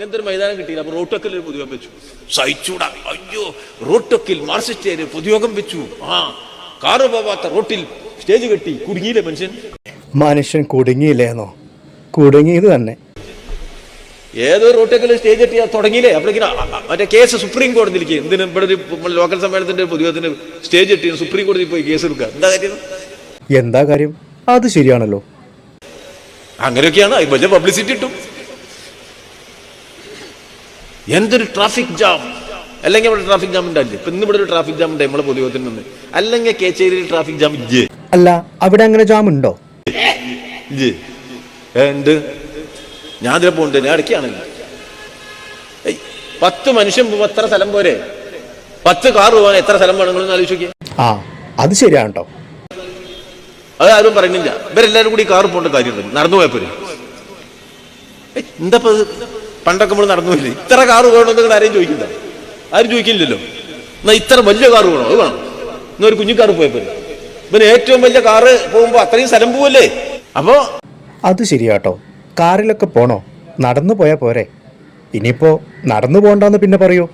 അങ്ങനത്തെ ഒരു മൈതാനം കിട്ടിയില്ല. അപ്പൊ റോട്ടക്കിൽ ഒരു പൊതുയോഗം വെച്ചു. സഹിച്ചൂടാ. അയ്യോ റോട്ടക്കിൽ മാർസിസ്റ്റേര് പൊതുയോഗം വെച്ചു. ആ കാറ് പോവാത്ത റോട്ടിൽ സ്റ്റേജ് കെട്ടി കുടുങ്ങിയില്ലേ മനുഷ്യൻ? മനുഷ്യൻ കുടുങ്ങിയില്ലേന്നോ? കുടുങ്ങിയത് തന്നെ. ഏതോ റോട്ടക്കിൽ സ്റ്റേജ് കെട്ടി തുടങ്ങിയില്ലേ? അപ്പോഴേക്കും മറ്റേ കേസ് സുപ്രീം കോടതിയിലേക്ക് എന്തിനും ഇവിടെ ഒരു ലോക്കൽ സമ്മേളനത്തിന്റെ പൊതുയോഗത്തിന് സ്റ്റേജ് കെട്ടി സുപ്രീം കോടതിയിൽ പോയി കേസ് എടുക്കുക. എന്താ കാര്യം? എന്താ കാര്യം? അത് ശരിയാണല്ലോ. അങ്ങനെയൊക്കെയാണ്. വലിയ പബ്ലിസിറ്റി കിട്ടും എന്തൊരു ട്രാഫിക് ജാം അല്ലെങ്കിൽ ഇവിടെ ട്രാഫിക് ജാം ഉണ്ടാവില്ലേ ഇപ്പൊ ഇന്ന് ഇവിടെ ഒരു ട്രാഫിക് ജാം ഉണ്ട് നമ്മളെ പൊതുയോഗത്തിൽ നിന്ന്. അല്ലെങ്കിൽ കേച്ചേരിയിൽ ട്രാഫിക് ജാം ഇല്ലേ? അല്ല അവിടെ അങ്ങനെ ജാം ഉണ്ടോ? ഇല്ലേ? എന്ത് ഞാൻ ഇതിലെ പോകുന്നുണ്ട് ഞാൻ ഇടയ്ക്കാണല്ലോ പത്ത് മനുഷ്യൻ എത്ര സ്ഥലം പോരെ? പത്ത് കാർ പോകാൻ എത്ര സ്ഥലം വേണമെന്ന് ആലോചിക്കേ ആ അത് ശരിയാണ് കേട്ടോ. അത് ആരും പറയുന്നില്ല. ഇവരെല്ലാരും കൂടി കാർ പോകേണ്ട കാര്യമുണ്ട്. നടന്നു പോയപ്പോ എന്താ? പണ്ടൊക്കെ നമ്മൾ നടന്നു പോയില്ലേ ഇത്ര കാറ് വേണോ നിങ്ങൾ ആരെയും ചോദിക്കില്ല. ആരും ചോദിക്കില്ലല്ലോ. എന്നാൽ ഇത്ര വലിയ കാറ് വേണോ? അത് വേണം. എന്നൊരു കുഞ്ഞിക്കാറ് പോയപ്പോരെ ഇവന് ഏറ്റവും വലിയ കാറ് പോകുമ്പോൾ അത്രയും സ്ഥലം പോവല്ലേ? അപ്പോ അത് ശരിയാട്ടോ. കാറിലൊക്കെ പോണോ? നടന്നു പോയാ പോരെ. ഇനിയിപ്പോ നടന്നു പോണ്ടെന്ന് പിന്നെ പറയൂ.